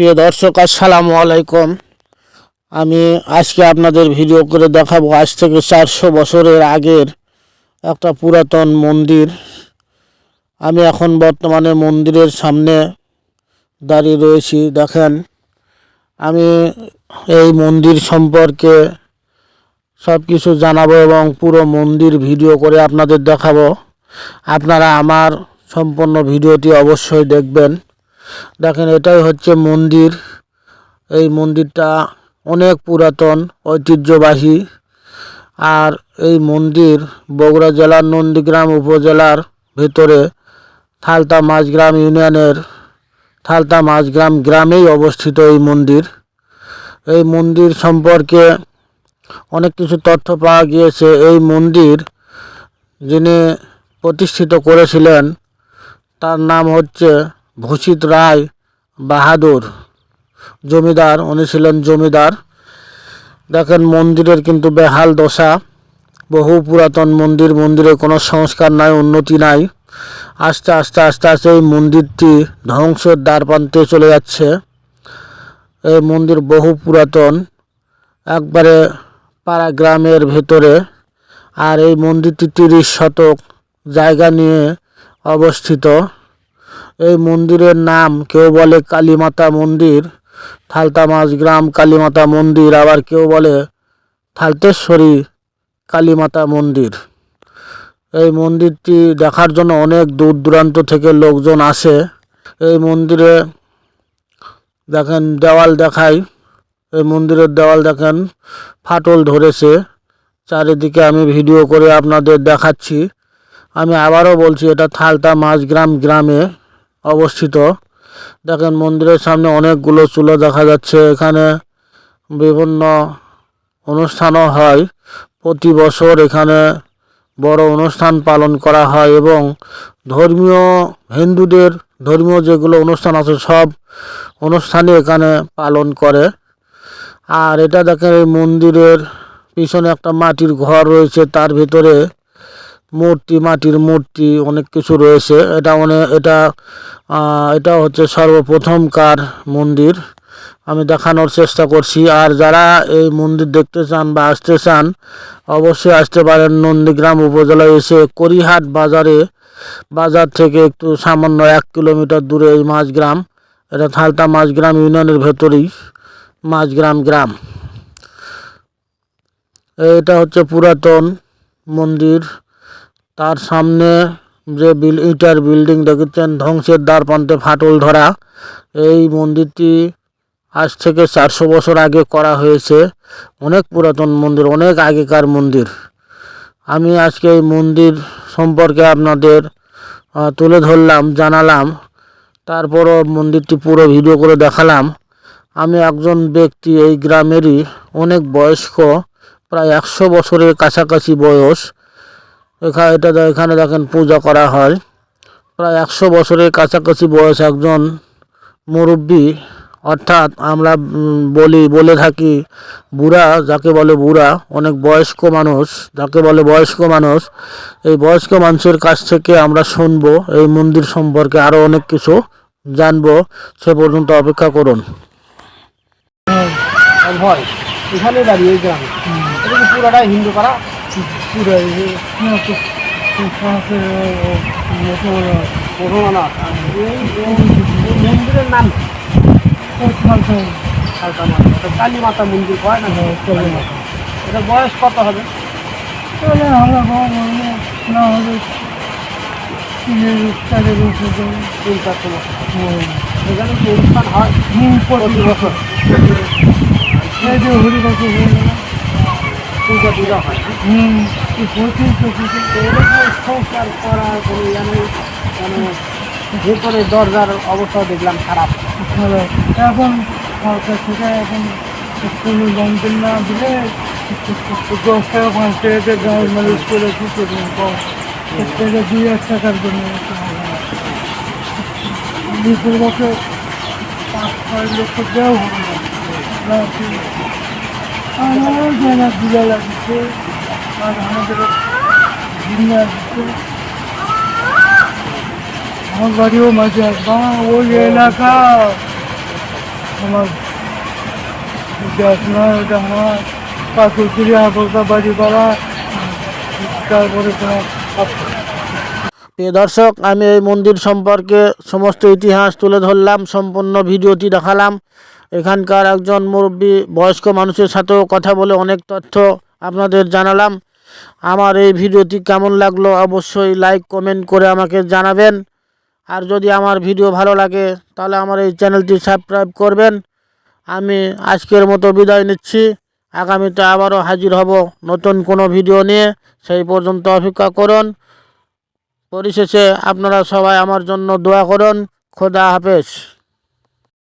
প্রিয় দর্শক, আসসালামু আলাইকুম। আমি আজকে আপনাদের ভিডিও করে দেখাবো, আজ থেকে চারশো বছরের আগের একটা পুরাতন মন্দির। আমি এখন বর্তমানে মন্দিরের সামনে দাঁড়িয়ে রয়েছি, দেখেন। আমি এই মন্দির সম্পর্কে সব কিছু জানাব এবং পুরো মন্দির ভিডিও করে আপনাদের দেখাবো। আপনারা আমার সম্পূর্ণ ভিডিওটি অবশ্যই দেখবেন। দেখেন এটাই হচ্ছে মন্দির। এই মন্দিরটা অনেক পুরাতন, ঐতিহ্যবাহী। আর এই মন্দির বগুড়া জেলার নন্দীগ্রাম উপজেলার ভেতরে থালতা মাঝগ্রাম ইউনিয়নের থালতা মাঝগ্রাম গ্রামেই অবস্থিত এই মন্দির। এই মন্দির সম্পর্কে অনেক কিছু তথ্য পাওয়া গিয়েছে। এই মন্দির যিনি প্রতিষ্ঠিত করেছিলেন, তার নাম হচ্ছে ভূষিত রায় বাহাদুর, জমিদার উনি ছিলেন জমিদার। দেখেন, মন্দিরের কিন্তু বেহাল দশা। বহু পুরাতন মন্দির, মন্দিরে কোনো সংস্কার নাই, উন্নতি নাই। আস্তে আস্তে আস্তে আস্তে এই মন্দিরটি ধ্বংসের দ্বার প্রান্তে চলে যাচ্ছে। এই মন্দির বহু পুরাতন। একবারে পাড়া গ্রামের ভেতরে। আর এই মন্দিরটি তিরিশ শতক জায়গা নিয়ে অবস্থিত। এই মন্দিরের নাম কেউ বলে কালীমাতা মন্দির থালতা গ্রাম কালীমাতা মন্দির, আবার কেউ বলে থালতেশ্বরী কালীমাতা মন্দির। এই মন্দিরটি দেখার জন্য অনেক দূর দূরান্ত থেকে লোকজন আসে। এই মন্দিরে দেখেন দেওয়াল দেখাই। এই মন্দিরের দেওয়াল দেখেন, ফাটল ধরেছে। চারিদিকে আমি ভিডিও করে আপনাদের দেখাচ্ছি। আমি আবারও বলছি, এটা থালতা মাঝগ্রাম গ্রামে অবস্থিত। দেখেন মন্দিরের সামনে অনেকগুলো চুলো দেখা যাচ্ছে। এখানে বিভিন্ন অনুষ্ঠানও হয়। প্রতি বছর এখানে বড় অনুষ্ঠান পালন করা হয় এবং ধর্মীয় হিন্দুদের ধর্মীয় যেগুলো অনুষ্ঠান আছে, সব অনুষ্ঠানই এখানে পালন করে। আর এটা দেখেন এই মন্দিরের পিছনে একটা মাটির ঘর রয়েছে, তার ভিতরে মূর্তি, মাটির মূর্তি অনেক কিছু রয়েছে। এটা অনেক এটা এটা হচ্ছে সর্বপ্রথমকার মন্দির। আমি দেখানোর চেষ্টা করছি। আর যারা এই মন্দির দেখতে চান বা আসতে চান, অবশ্যই আসতে পারেন নন্দীগ্রাম উপজেলায় এসে করিহাট বাজারে। বাজার থেকে একটু সামান্য এক কিলোমিটার দূরে এই মাঝগ্রাম এটা থালতা মাঝগ্রাম ইউনিয়নের ভেতরেই মাঝগ্রাম গ্রাম। এটা হচ্ছে পুরাতন মন্দির। তার সামনে যে বিল, ইটার বিল্ডিং দেখেছেন, ধ্বংসের দ্বার প্রান্তে ফাটল ধরা। এই মন্দিরটি আজ থেকে চারশো বছর আগে করা হয়েছে। অনেক পুরাতন মন্দির, অনেক আগেকার মন্দির। আমি আজকে এই মন্দির সম্পর্কে আপনাদের তুলে ধরলাম, জানালাম। তারপরও মন্দিরটি পুরো ভিডিও করে দেখালাম। আমি একজন ব্যক্তি, এই গ্রামেরই অনেক বয়স্ক, প্রায় একশো বছরের কাছাকাছি বয়স। এখানে এটা এখানে দেখেন পূজা করা হয়। প্রায় একশো বছরের কাছাকাছি বয়স একজন মুরব্বী, অর্থাৎ আমরা বলি, বলে থাকি বুড়া, যাকে বলে বুড়া, অনেক বয়স্ক মানুষ, যাকে বলে বয়স্ক মানুষ। এই বয়স্ক মানুষের কাছ থেকে আমরা শুনব, এই মন্দির সম্পর্কে আরও অনেক কিছু জানব। সে পর্যন্ত অপেক্ষা করুন। ভয় এখানে দাঁড়িয়ে গ্রামে। হিন্দু পাড়া পুরো মন্দিরের নাম কালী মাতা মন্দির কয় না কালী মাতা এটা বয়স কত হবে তিন চারশো এখানে অনুষ্ঠান হয় প্রতি পূজা টুজা হয় এরকম সংস্কার করার কোনো ইয়ে নেই মানে ভেতরে দরজার অবস্থা দেখলাম খারাপ। এখন সরকার থেকে এখন কোনো না দিলে দশ টাকা পাঁচ টাকাতে গাছ মালিশ করে কি করবেন? কম। টাকা দুই এক টাকার জন্য দুপুর বছর পাঁচ ছয় লক্ষ দেওয়া হবে না। আমার জানা দিলা লাগছে। আর আমাদের জিনিয়া দিচ্ছে আমার বাড়িও মাঝে বা ওই এলাকা। আমার দেখাশোনা ওটা আমার কাকুরপুরি আগলটা বাড়ি পাড়া তারপরে তোমার প্রিয় দর্শক, আমি এই মন্দির সম্পর্কে সমস্ত ইতিহাস তুলে ধরলাম, সম্পূর্ণ ভিডিওটি দেখালাম। এখানকার একজন মুরব্বী, বয়স্ক মানুষের সাথেও কথা বলে অনেক তথ্য আপনাদের জানালাম। আমার এই ভিডিওটি কেমন লাগল অবশ্যই লাইক, কমেন্ট করে আমাকে জানাবেন। আর যদি আমার ভিডিও ভালো লাগে, তাহলে আমার এই চ্যানেলটি সাবস্ক্রাইব করবেন। আমি আজকের মতো বিদায় নিচ্ছি। আগামীতে আবারও হাজির হব নতুন কোনো ভিডিও নিয়ে। সেই পর্যন্ত অপেক্ষা করুন। পরিশেষে আপনারা সবাই আমার জন্য দোয়া করুন। খোদা হাফেজ।